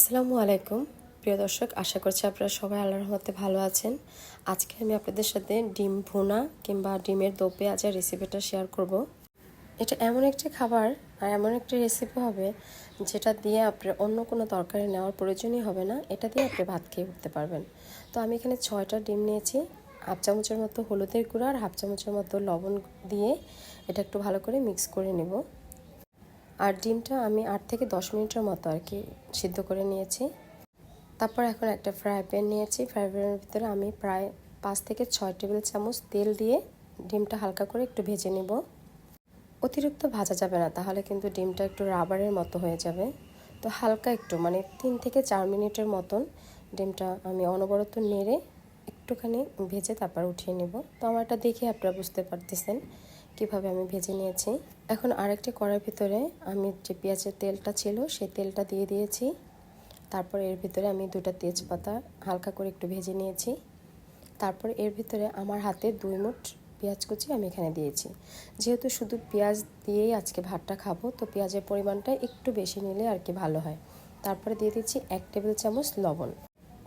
আসসালামু আলাইকুম। প্রিয় দর্শক, আশা করছি আপনারা সবাই আল্লাহর রহমতে ভালো আছেন। আজকে আমি আপনাদের সাথে ডিম ভুনা কিংবা ডিমের দো পেঁয়াজের রেসিপিটা শেয়ার করব। এটা এমন একটি খাবার আর এমন একটি রেসিপি হবে যেটা দিয়ে আপনার অন্য কোনো তরকারি নেওয়ার প্রয়োজনই হবে না। এটা দিয়ে আপনি ভাত খেয়ে উঠতে পারবেন। তো আমি এখানে ছয়টা ডিম নিয়েছি, হাফ চামচের মতো হলুদের গুঁড়ো আর হাফ চামচের মতো লবণ দিয়ে এটা একটু ভালো করে মিক্স করে নেব। আর ডিমটা আমি আট থেকে দশ মিনিটের মতো আর কি সিদ্ধ করে নিয়েছি। তারপর এখন একটা ফ্রাই প্যান নিয়েছি। ফ্রাই প্যানের ভিতরে আমি প্রায় পাঁচ থেকে ছয় টেবিল চামচ তেল দিয়ে ডিমটা হালকা করে একটু ভেজে নেব। অতিরিক্ত ভাজা যাবে না, তাহলে কিন্তু ডিমটা একটু রাবারের মতো হয়ে যাবে। তো হালকা একটু মানে তিন থেকে চার মিনিটের মতন ডিমটা আমি অনবরত নেড়ে একটুখানি ভেজে তারপর উঠিয়ে নেব। তো আমার এটা দেখে আপনারা বুঝতে পারতেছেন। কীভাবে আমি ভেজে নিয়েছি। এখন আরেকটি কড়ার ভিতরে আমি যে পেঁয়াজের তেলটা ছিল, সেই তেলটা দিয়ে দিয়েছি। তারপর এর ভিতরে আমি দুটা তেজপাতা হালকা করে একটু ভেজে নিয়েছি। তারপর এর ভিতরে আমার হাতে দুই মুঠ পেঁয়াজ কুচি আমি এখানে দিয়েছি। যেহেতু শুধু পেঁয়াজ দিয়েই আজকে ভাতটা খাব, তো পেঁয়াজের পরিমাণটা একটু বেশি নিলে আর কি ভালো হয়। তারপরে দিয়ে দিচ্ছি এক টেবিল চামচ লবণ।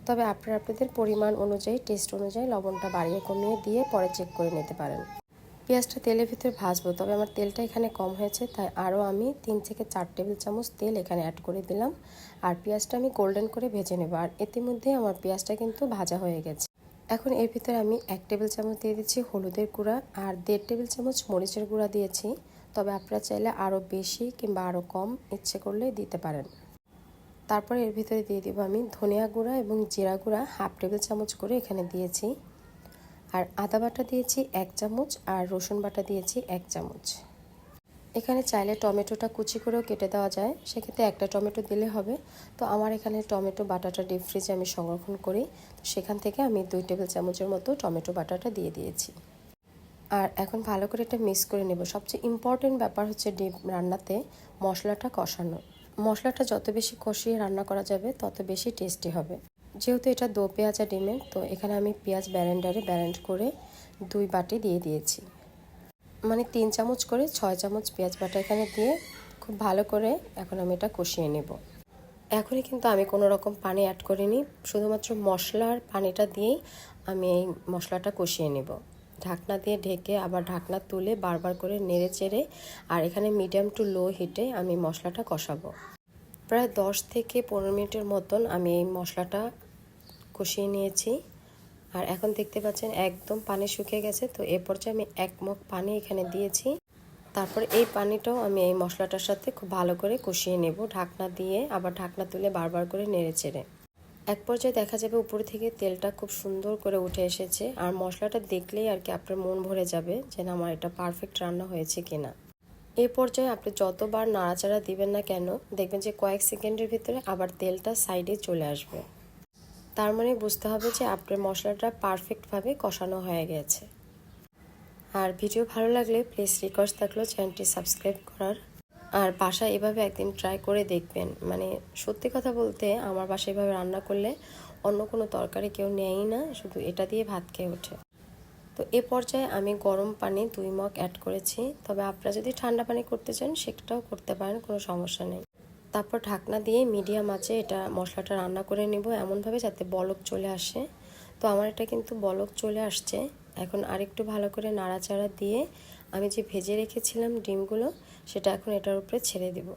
তবে আপনারা আপনাদের পরিমাণ অনুযায়ী, টেস্ট অনুযায়ী লবণটা বাড়িয়ে কমিয়ে দিয়ে পরে চেক করে নিতে পারেন। পেঁয়াজটা তেলের ভিতরে ভাজবো। তবে আমার তেলটা এখানে কম হয়েছে, তাই আরও আমি তিন থেকে চার টেবিল চামচ তেল এখানে অ্যাড করে দিলাম। আর পেঁয়াজটা আমি গোল্ডেন করে ভেজে নেব। আর ইতিমধ্যে আমার পেঁয়াজটা কিন্তু ভাজা হয়ে গেছে। এখন এর ভিতরে আমি এক টেবিল চামচ দিয়ে দিচ্ছি হলুদের গুঁড়া আর দেড় টেবিল চামচ মরিচের গুঁড়া দিয়েছি। তবে আপনারা চাইলে আরও বেশি কিংবা আরও কম ইচ্ছে করলে দিতে পারেন। তারপর এর ভিতরে দিয়ে দিব আমি ধনিয়া গুঁড়া এবং জিরা গুঁড়া হাফ টেবিল চামচ করে এখানে দিয়েছি। আর আদা বাটা দিয়েছি এক চামচ আর রসুন বাটা দিয়েছি এক চামচ। এখানে চাইলে টমেটোটা কুচি করেও কেটে দেওয়া যায়। সেক্ষেত্রে একটা টমেটো দিলে হবে। তো আমার এখানে টমেটো বাটাটা ডিপ ফ্রিজে আমি সংরক্ষণ করি। তো সেখান থেকে আমি দুই টেবিল চামচের মতো টমেটো বাটাটা দিয়ে দিয়েছি। আর এখন ভালো করে এটা মিক্স করে নেব। সবচেয়ে ইম্পর্টেন্ট ব্যাপার হচ্ছে ডিম রান্নাতে মশলাটা কষানো। মশলাটা যত বেশি কষিয়ে রান্না করা যাবে, তত বেশি টেস্টি হবে। যেহেতু এটা দো পেঁয়াজা ডিমের, তো এখানে আমি পেঁয়াজ ব্যারেন্ডারে ব্যারেন্ড করে দুই বাটি দিয়ে দিয়েছি। মানে তিন চামচ করে ছয় চামচ পেঁয়াজ বাটা এখানে দিয়ে খুব ভালো করে এখন আমি এটা কষিয়ে নেব। এখনই কিন্তু আমি কোনো রকম পানি অ্যাড করিনি, শুধুমাত্র মশলার পানিটা দিয়েই আমি এই মশলাটা কষিয়ে নেব। ঢাকনা দিয়ে ঢেকে আবার ঢাকনা তুলে বারবার করে নেড়ে চেড়ে আর এখানে মিডিয়াম টু লো হিটে আমি মশলাটা কষাবো। প্রায় দশ থেকে পনেরো মিনিটের মতন আমি এই মশলাটা কষিয়ে নিয়েছি। আর এখন দেখতে পাচ্ছেন একদম পানি শুকিয়ে গেছে। তো এ পর্যায়ে আমি এক মগ পানি এখানে দিয়েছি। তারপর এই পানিটাও আমি এই মশলাটার সাথে খুব ভালো করে কষিয়ে নেব ঢাকনা দিয়ে, আবার ঢাকনা তুলে বারবার করে নেড়ে চেড়ে। এক পর্যায়ে দেখা যাবে উপর থেকে তেলটা খুব সুন্দর করে উঠে এসেছে। আর মশলাটা দেখলেই আর কি আপনার মন ভরে যাবে যে না, আমার এটা পারফেক্ট রান্না হয়েছে কিনা। এই পর্যায়ে আপনি যতবার নাড়াচাড়া দিবেন না কেন, দেখবেন যে কয়েক সেকেন্ডের ভিতরে আবার তেলটা সাইডে চলে আসবে। তার মানে বুঝতে হবে যে আপনার মশলাটা পারফেক্টভাবে কষানো হয়ে গেছে। আর ভিডিও ভালো লাগলে প্লিজ রিকোয়েস্ট থাকল চ্যানেলটি সাবস্ক্রাইব করার। আর বাসা এভাবে একদিন ট্রাই করে দেখবেন। মানে সত্যি কথা বলতে আমার বাসা এভাবে রান্না করলে অন্য কোনো তরকারি কেউ নেয়ই না, শুধু এটা দিয়ে ভাত খেয়ে ওঠে। তো এ পর্যায়ে আমি গরম পানি দুই মগ অ্যাড করেছি। তবে আপনারা যদি ঠান্ডা পানি করতে চান, সেটাও করতে পারেন, কোনো সমস্যা নেই। তারপর ঢাকনা দিয়ে মিডিয়াম আছে এটা মশলাটা রান্না করে নিব এমনভাবে যাতে বলক চলে আসে। তো আমার এটা কিন্তু বলক চলে আসছে। এখন আরেকটু ভালো করে নাড়াচাড়া দিয়ে আমি যে ভেজে রেখেছিলাম ডিমগুলো, সেটা এখন এটার উপরে ছেড়ে দিব।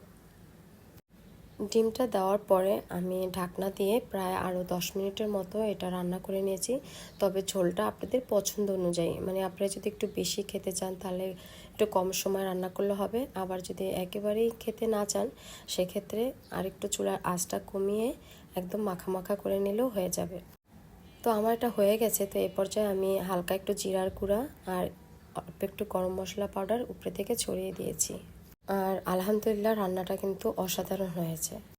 ডিমটা দেওয়ার পরে আমি ঢাকনা দিয়ে প্রায় আরও দশ মিনিটের মতো এটা রান্না করে নিয়েছি। তবে ঝোলটা আপনাদের পছন্দ অনুযায়ী মানে আপনারা যদি একটু বেশি খেতে চান তাহলে একটু কম সময় রান্না করলে হবে। আবার যদি একেবারেই খেতে না চান, সেক্ষেত্রে আরেকটু চুলার আঁচটা কমিয়ে একদম মাখা মাখা করে নিলেও হয়ে যাবে। তো আমার এটা হয়ে গেছে, তো এ পর্যায়ে আমি হালকা একটু জিরার গুঁড়া আর অল্প একটু গরম মশলা পাউডার উপরে থেকে ছড়িয়ে দিয়েছি। আর আলহামদুলিল্লাহ রান্নাটা কিন্তু অসাধারণ হয়েছে।